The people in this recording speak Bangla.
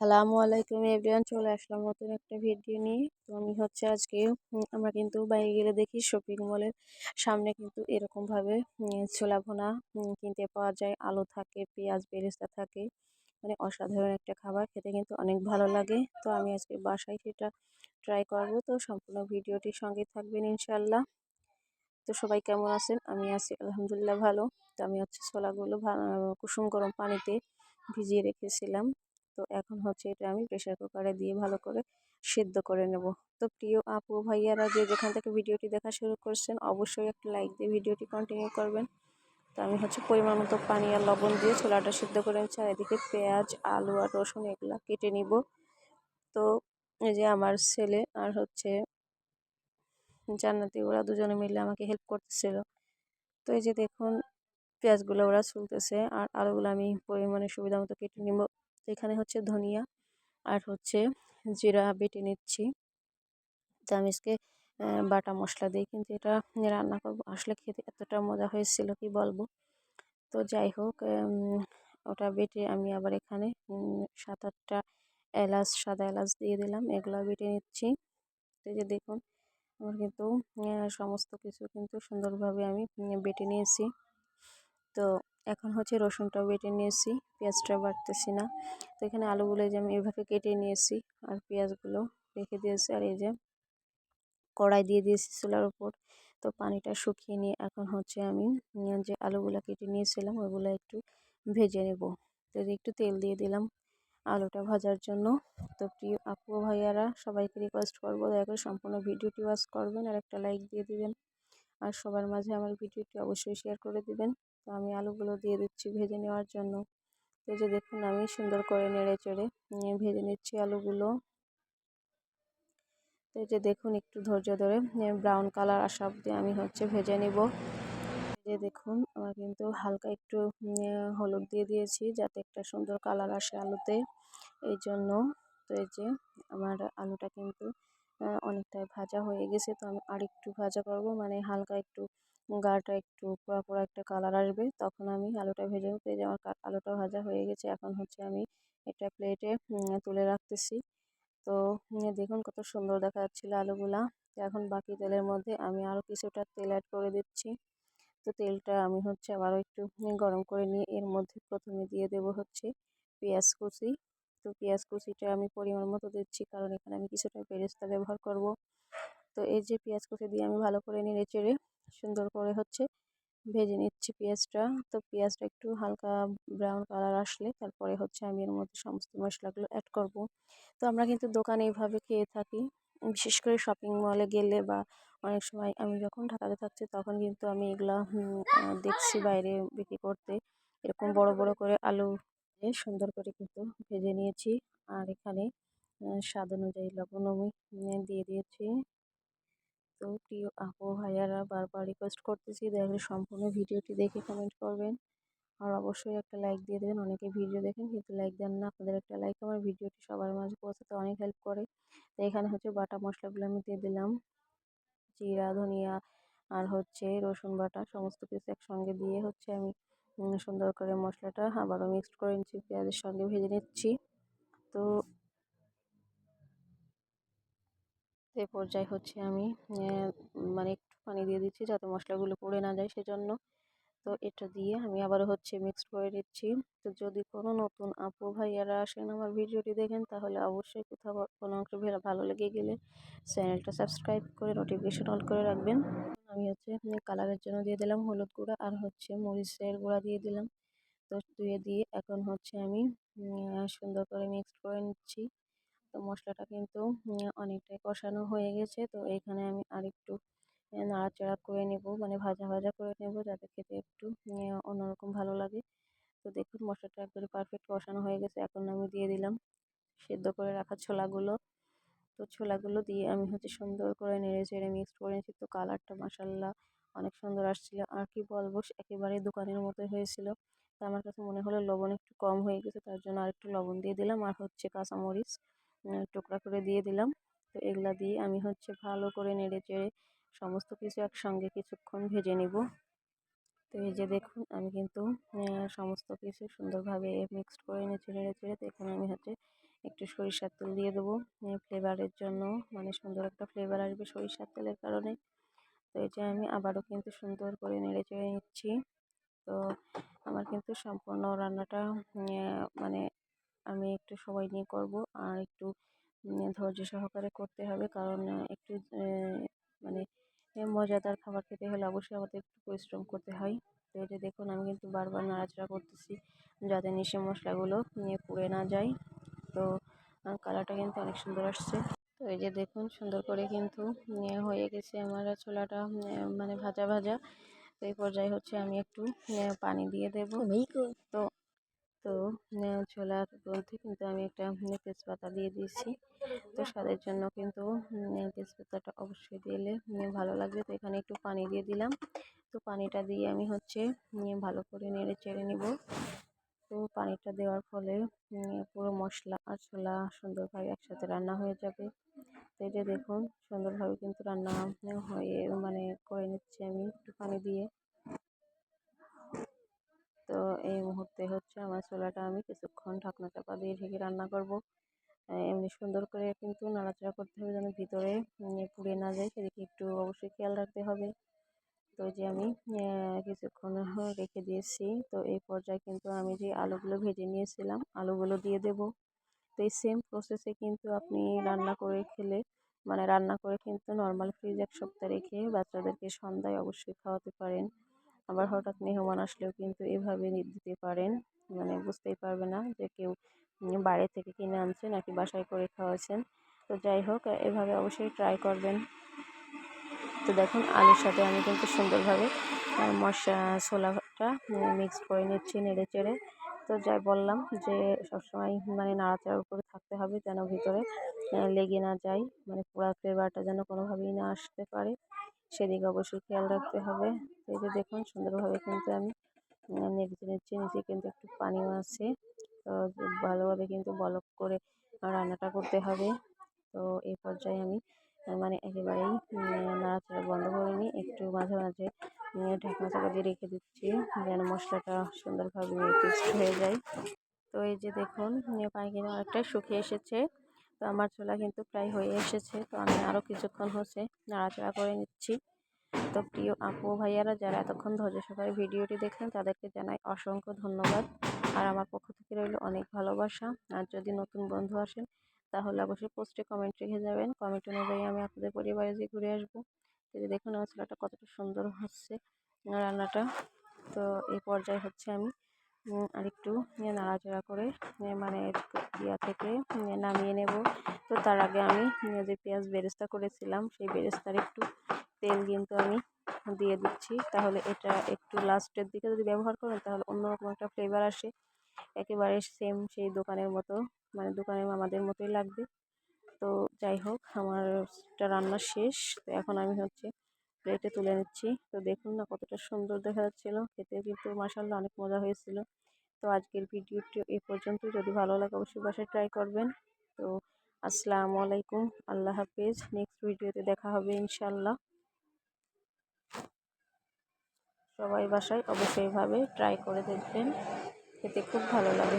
সালামু আলাইকুম এভরিওয়ান, চলে আসলাম নতুন একটা ভিডিও নিয়ে। তো আমি হচ্ছে আজকে আমরা কিন্তু বাইরে গেলে দেখি শপিং মলের সামনে কিন্তু এরকমভাবে ছোলা ভোনা কিনতে পাওয়া যায়। আলু থাকে, পেঁয়াজ, বেরেস্তা থাকে। মানে অসাধারণ একটা খাবার, খেতে কিন্তু অনেক ভালো লাগে। তো আমি আজকে বাসায় সেটা ট্রাই করব। তো সম্পূর্ণ ভিডিওটির সঙ্গে থাকবেন ইনশাল্লাহ তো সবাই কেমন আছেন? আমি আছি আলহামদুলিল্লাহ ভালো। তো আমি হচ্ছে ছোলাগুলো কুসুম গরম পানিতে ভিজিয়ে রেখেছিলাম। তো এখন হচ্ছে এটা আমি প্রেশার কুকারে দিয়ে ভালো করে সিদ্ধ করে নেব। তো প্রিয় আপু, ভাইয়ারা যে যেখান থেকে ভিডিওটি দেখা শুরু করছেন, অবশ্যই একটা লাইক দিয়ে ভিডিওটি কন্টিনিউ করবেন। তো আমি হচ্ছে পরিমাণ মতো পানি আর লবণ দিয়ে ছোলাটা সিদ্ধ করে নিচ্ছি আর এদিকে পেঁয়াজ, আলু আর রসুন এগুলা কেটে নিব। তো এই যে আমার ছেলে আর হচ্ছে জান্নাতি, ওরা দুজনে মিলে আমাকে হেল্প করতেছিল। তো এই যে দেখুন, পেঁয়াজগুলো ওরা চলতেছে আর আলুগুলো আমি পরিমাণে সুবিধা মতো কেটে নিব। এখানে হচ্ছে ধনিয়া আর হচ্ছে জিরা বেটে নিচ্ছি। আজকে বাটা মশলা দিয়ে কিন্তু এটা রান্না করব। আসলে খেতে এতটা মজা হয়েছিল কি বলব? তো যাই হোক ওটা বেটে আমি আবার এখানে সাত আটটা এলাচ, সাদা এলাচ দিয়ে দিলাম। এগুলো বেটে নিচ্ছি। তো যে দেখুন, আমার কিন্তু সমস্ত কিছু কিন্তু সুন্দরভাবে আমি বেটে নিয়েছি। তো এখন হচ্ছে রসুনটাও বেটে নিয়েছি, পেঁয়াজটা বাটতেছি না। তো এখানে আলুগুলো যে আমি এভাবে কেটে নিয়েছি আর পেঁয়াজগুলো রেখে দিয়েছি আর এই যে কড়াই দিয়ে দিয়েছি চুলার উপর। তো পানিটা শুকিয়ে নিয়ে এখন হচ্ছে আমি যে আলুগুলো কেটে নিয়েছিলাম ওইগুলো একটু ভেজে নেব। তো একটু তেল দিয়ে দিলাম আলুটা ভাজার জন্য। তো প্রিয় আপু, ভাইয়ারা, সবাইকে রিকোয়েস্ট করব দয়া করে সম্পূর্ণ ভিডিওটি ওয়াচ করবেন আর একটা লাইক দিয়ে দিবেন। আর সবার মাঝে আমার ভিডিওটি অবশ্যই শেয়ার করে দিবেন। তো আমি আলুগুলো দিয়ে দিচ্ছি ভেজে নেওয়ার জন্য। তো যে দেখুন, আমি সুন্দর করে নেড়ে চেড়ে ভেজে নিচ্ছি আলুগুলো। তো যে দেখুন, একটু ধৈর্য ধরে ব্রাউন কালার আসা অব্দি আমি হচ্ছে ভেজে নিব। যে দেখুন, আমার কিন্তু হালকা একটু হলুদ দিয়ে দিয়েছি যাতে একটা সুন্দর কালার আসে আলুতে। এই জন্য তো এই যে আমার আলুটা কিন্তু অনেকটাই ভাজা হয়ে গেছে। তো আমি আর একটু ভাজা করব মানে হালকা একটু গাটা একটু পোড়া পোড়া একটা কালার আসবে। তখন আমি আলুটা ভেজে নিতে যে আমার আলুটা ভাজা হয়ে গেছে। এখন হচ্ছে আমি এটা প্লেটে তুলে রাখতেছি। তো দেখুন কত সুন্দর দেখা যাচ্ছিল আলুগুলা। এখন বাকি তেলের মধ্যে আমি আরও কিছুটা তেল অ্যাড করে দিচ্ছি। তো তেলটা আমি হচ্ছে আবারও একটু গরম করে নিয়ে এর মধ্যে প্রথমে দিয়ে দেব হচ্ছে পেঁয়াজ কুচি। তো পেঁয়াজ কুচিটা আমি পরিমাণ মতো দিচ্ছি। কারণ এখানে আমি কিছুটা বেরেস্তা ব্যবহার করব। তো এই যে পেঁয়াজ কুচি দিয়ে আমি ভালো করে নেড়ে চেড়ে সুন্দর করে হচ্ছে ভেজে নিচ্ছি পেঁয়াজটা। তো পেঁয়াজটা একটু হালকা ব্রাউন কালার আসলে তারপরে হচ্ছে আমি এর মধ্যে সমস্ত মশলাগুলো অ্যাড করব। তো আমরা কিন্তু দোকানে এইভাবে খেয়ে থাকি। বিশেষ করে শপিং মলে গেলে বা অনেক সময় আমি যখন ঢাকাতে থাকছি তখন কিন্তু আমি এগুলা দেখছি বাইরে বিক্রি করতে। এরকম বড় বড় করে আলু সুন্দর করে কিন্তু ভেজে নিয়েছি। আর এখানে স্বাদ অনুযায়ী লবণ আমি দিয়ে দিয়েছি। তো প্রিয় আপু, ভাইয়ারা বারবার রিকোয়েস্ট করতেছি, দয়া সম্পূর্ণ ভিডিওটি দেখে কমেন্ট করবেন। আর অবশ্যই একটা লাইক দিয়ে দেবেন, অনেকে ভিডিও দেখেন কিন্তু লাইক দেন না। আপনাদের একটা লাইক আমার ভিডিওটি সবার মাঝে পৌঁছাতে অনেক হেল্প করে। তো এখানে হচ্ছে বাটা মশলাগুলো আমি দিয়ে দিলাম। জিরা, ধনিয়া আর হচ্ছে রসুন বাটা, সমস্ত কিছু একসঙ্গে দিয়ে হচ্ছে আমি সুন্দর করে মশলাটা আবারও মিক্সড করে নিচ্ছি, পেঁয়াজের সঙ্গে ভেজে নিচ্ছি। তো এ পর্যায়ে হচ্ছে আমি মানে একটু পানি দিয়ে দিচ্ছি যাতে মশলাগুলো পড়ে না যায় সেজন্য। তো এটা দিয়ে আমি আবারও হচ্ছে মিক্সড করে নিচ্ছি। তো যদি কোনো নতুন আপু ভাইয়ারা আসেন আমার ভিডিওটি দেখেন, তাহলে অবশ্যই কোথাও কোনো অংশ ভালো লেগে গেলে চ্যানেলটা সাবস্ক্রাইব করে নোটিফিকেশন অন করে রাখবেন। আমি হচ্ছে কালারের জন্য দিয়ে দিলাম হলুদ গুঁড়া আর হচ্ছে মরিচের গুঁড়া দিয়ে দিলাম। তো ধুয়ে দিয়ে এখন হচ্ছে আমি সুন্দর করে মিক্সড করে নিচ্ছি। তো মশলাটা কিন্তু অনেকটাই কষানো হয়ে গেছে। তো এখানে আমি আরেকটু নাড়াচাড়া করে নেব মানে ভাজা ভাজা করে নেব যাতে খেতে একটু অন্যরকম ভালো লাগে। তো দেখুন মশলাটা একবারে পারফেক্ট কষানো হয়ে গেছে। এখন আমি দিয়ে দিলাম সেদ্ধ করে রাখা ছোলাগুলো। তো ছোলাগুলো দিয়ে আমি হচ্ছে সুন্দর করে নেড়ে চেড়ে মিক্স করে নিয়েছি। তো কালারটা মাসাল্লাহ অনেক সুন্দর আসছিল। আর কি বলব একেবারে দোকানের মতো হয়েছিল। তো আমার কাছে মনে হলো লবণ একটু কম হয়ে গেছে, তার জন্য আর একটু লবণ দিয়ে দিলাম। আর হচ্ছে কাঁচামরিচ। টুকরা করে দিয়ে দিলাম। তো এগুলা দিয়ে আমি হচ্ছে ভালো করে নেড়ে চেড়ে সমস্ত কিছু একসঙ্গে কিছুক্ষণ ভেজে নিব। তো এই যে দেখুন, আমি কিন্তু সমস্ত কিছু সুন্দরভাবে মিক্সড করে নেড়ে নেড়ে চেড়ে তো এখানে আমি হচ্ছে একটু সরিষার তেল দিয়ে দেবো। ফ্লেভারের জন্য মানে সুন্দর একটা ফ্লেভার আসবে সরিষার তেলের কারণে। তো এই যে আমি আবারও কিন্তু সুন্দর করে নেড়ে চেড়ে নিচ্ছি। তো আমার কিন্তু সম্পূর্ণ রান্নাটা সময় নিয়ে করব। আর একটু ধৈর্য সহকারে করতে হবে। কারণ একটু মানে মজাদার খাবার খেতে হলে অবশ্যই আমাদের একটু পরিশ্রম করতে হয়। তো এই যে দেখুন আমি কিন্তু বারবার নাড়াচাড়া করতেছি যাতে নিশে মশলাগুলো নিয়ে পুড়ে না যায়। তো কালারটা কিন্তু অনেক সুন্দর আসছে। তো এই যে দেখুন সুন্দর করে কিন্তু হয়ে গেছে আমার ছোলাটা মানে ভাজা ভাজা। তো এই পর্যায়ে হচ্ছে আমি একটু পানি দিয়ে দেবো। তো তো ছোলার মধ্যে কিন্তু আমি একটা তেজপাতা দিয়ে দিয়েছি। তো স্বাদের জন্য কিন্তু তেজপাতাটা অবশ্যই দিলে ভালো লাগবে। তো এখানে একটু পানি দিয়ে দিলাম। তো পানিটা দিয়ে আমি হচ্ছে ভালো করে নেড়ে চেড়ে নিব। তো পানিটা দেওয়ার ফলে পুরো মশলা আর ছোলা সুন্দরভাবে একসাথে রান্না হয়ে যাবে। তো যে দেখুন, সুন্দরভাবে কিন্তু রান্না হয়ে মানে করে নিচ্ছি আমি একটু পানি দিয়ে। তো এই মুহূর্তে হচ্ছে আমার ছোলাটা আমি কিছুক্ষণ ঢাকনা চাপা দিয়ে ঢেকে রান্না করব। এমনি সুন্দর করে কিন্তু নাড়াচাড়া করতে হবে যেন ভিতরে পুড়ে না যায়, সেদিকে একটু অবশ্যই খেয়াল রাখতে হবে। তো যে আমি কিছুক্ষণ রেখে দিয়েছি। তো এই পর্যায়ে কিন্তু আমি যে আলুগুলো ভেজে নিয়েছিলাম, আলুগুলো দিয়ে দেব। তো এই সেম প্রসেসে কিন্তু আপনি রান্না করে খেলে মানে রান্না করে কিন্তু নর্মাল ফ্রিজ এক সপ্তাহ রেখে বাচ্চাদেরকে সন্ধ্যায় অবশ্যই খাওয়াতে পারেন। আবার হঠাৎ মেহমান আসলেও কিন্তু এভাবে দিতে পারেন। মানে বুঝতেই পারবে না যে কেউ বাইরে থেকে কিনে আনছে নাকি বাসায় করে খাওয়াচ্ছেন। তো যাই হোক, এভাবে অবশ্যই ট্রাই করবেন। তো দেখুন, আলুর সাথে আমি কিন্তু সুন্দরভাবে মশলা ছোলাটা মিক্স করে নিচ্ছি নেড়ে চেড়ে। তো যাই বললাম যে সবসময় মানে নাড়াচাড়ার উপরে থাকতে হবে যেন ভিতরে লেগে না যায়। মানে পোড়া ফ্লেভারটা যেন কোনোভাবেই না আসতে পারে। সেদিকে অবশ্যই খেয়াল রাখতে হবে। এই যে দেখুন, সুন্দরভাবে কিন্তু আমি নেড়ে নিচ্ছি নিচে কিন্তু একটু পানিও আছে। তো ভালোভাবে কিন্তু বলক করে রান্নাটা করতে হবে। তো এই পর্যায়ে আমি মানে একেবারেই নাড়াচাড়া বন্ধ করে নিই একটু মাঝে মাঝে ঢাকনা চাপা দিয়ে রেখে দিচ্ছি যেন মশলাটা সুন্দরভাবে পেস্ট হয়ে যায়। তো এই যে দেখুন পানি কিন্তু অনেকটাই শুকিয়ে এসেছে। তো আমার চুলা কিন্তু প্রায় হয়ে এসেছে। তো আমি আরও কিছুক্ষণ হচ্ছে নাড়াচাড়া করে নিচ্ছি। তো প্রিয় আপু ভাইয়ারা, যারা এতক্ষণ ধৈর্য সহকারে ভিডিওটি দেখলেন, তাদেরকে জানাই অসংখ্য ধন্যবাদ। আর আমার পক্ষ থেকে রইল অনেক ভালোবাসা। আর যদি নতুন বন্ধু আসেন, তাহলে অবশ্যই পোস্টে কমেন্ট রেখে যাবেন। কমেন্ট অনুযায়ী আমি আপনাদের পরিবারে যে ঘুরে আসব। যদি দেখুন আমার ছেলেটা কতটা সুন্দর হচ্ছে রান্নাটা। তো এই পর্যায়ে হচ্ছে আমি আরেকটু নাড়াচাড়া করে মানে ইয়া থেকে নামিয়ে নেব। তো তার আগে আমি যে পেঁয়াজ বেরেস্তা করেছিলাম, সেই বেরেস্তার একটু তেল কিন্তু আমি দিয়ে দিচ্ছি। তাহলে এটা একটু লাস্টের দিকে যদি ব্যবহার করেন, তাহলে অন্যরকম একটা ফ্লেভার আসে। একেবারে সেম সেই দোকানের মতো মানে দোকানের আমাদের মতোই লাগবে। তো যাই হোক, আমার রান্না শেষ। তো এখন আমি হচ্ছে প্লেটে তুলে নিচ্ছি। তো দেখুন না কতটা সুন্দর দেখা যাচ্ছিল। খেতে কিন্তু মাসাল্লাহ অনেক মজা হয়েছিল। তো আজকের ভিডিওটি এ পর্যন্ত যদি ভালো লাগে অবশ্যই বাসায় ট্রাই করবেন। তো আসসালামু আলাইকুম। আল্লাহ হাফিজ। নেক্সট ভিডিওতে দেখা হবে ইনশাল্লাহ সবাই বাসায় অবশ্যই ভাবে ট্রাই করে দেখবেন। খেতে খুব ভালো লাগে।